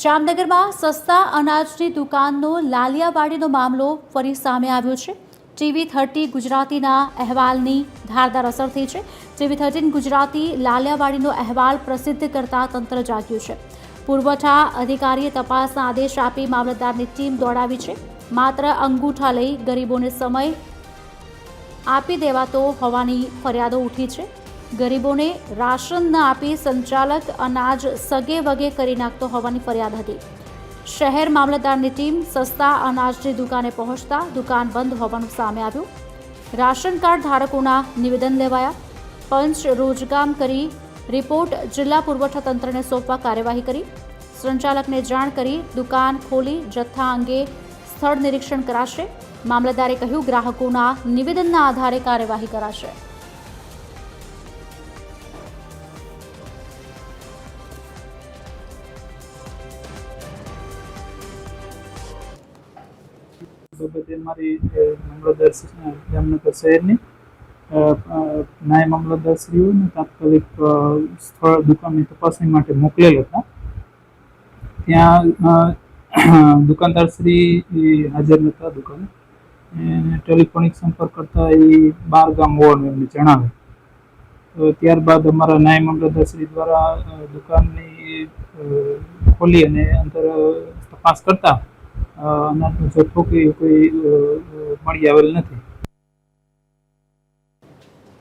જામનગરમાં સસ્તા અનાજની દુકાનનો લાલિયાવાડીનો મામલો ફરી સામે આવ્યો છે. ટીવી થર્ટી ગુજરાતીના અહેવાલની ધારદાર અસર થઈ છે. ટીવી થર્ટીન ગુજરાતી લાલિયાવાડીનો અહેવાલ પ્રસિદ્ધ કરતા તંત્ર જાગ્યું છે. પુરવઠા અધિકારીએ તપાસના આદેશ આપી મામલતદારની ટીમ દોડાવી છે. માત્ર અંગૂઠા લઈ ગરીબોને સમય આપી દેવાતો હોવાની ફરિયાદો ઉઠી છે. ગરીબોને રાશન ન આપી સંચાલક અનાજ સગે વગે કરી નાખતો હોવાની ફરિયાદ હતી. શહેર મામલતદારની ટીમ સસ્તા અનાજની દુકાને પહોંચતા દુકાન બંધ હોવાનું સામે આવ્યું. રાશન કાર્ડ ધારકોના નિવેદન લેવાયા. પંચ રોજગામ કરી રિપોર્ટ જિલ્લા પુરવઠા તંત્રને સોંપવા કાર્યવાહી કરી. સંચાલકને જાણ કરી દુકાન ખોલી જથ્થા અંગે સ્થળ નિરીક્ષણ કરાશે. મામલતદારે કહ્યું, ગ્રાહકોના નિવેદનના આધારે કાર્યવાહી કરાશે. બાબતે મારી અ, જામનગર શહેરની નાય મામલતદારશ્રીઓને તાત્કાલિક સ્થળ દુકાનની તપાસણી માટે મોકલેલ હતા. ત્યાં દુકાનદારશ્રી હાજર નહોતા દુકાને. ટેલિફોનિક સંપર્ક કરતા એ બાર ગામ હોવાનું એમને જણાવ્યું તો ત્યારબાદ અમારા નાયબ મામલતદારશ્રી દ્વારા દુકાનની ખોલી અને અંદર તપાસ કરતા અનાજનો જથ્થો કે કોઈ મળી આવેલ નથી.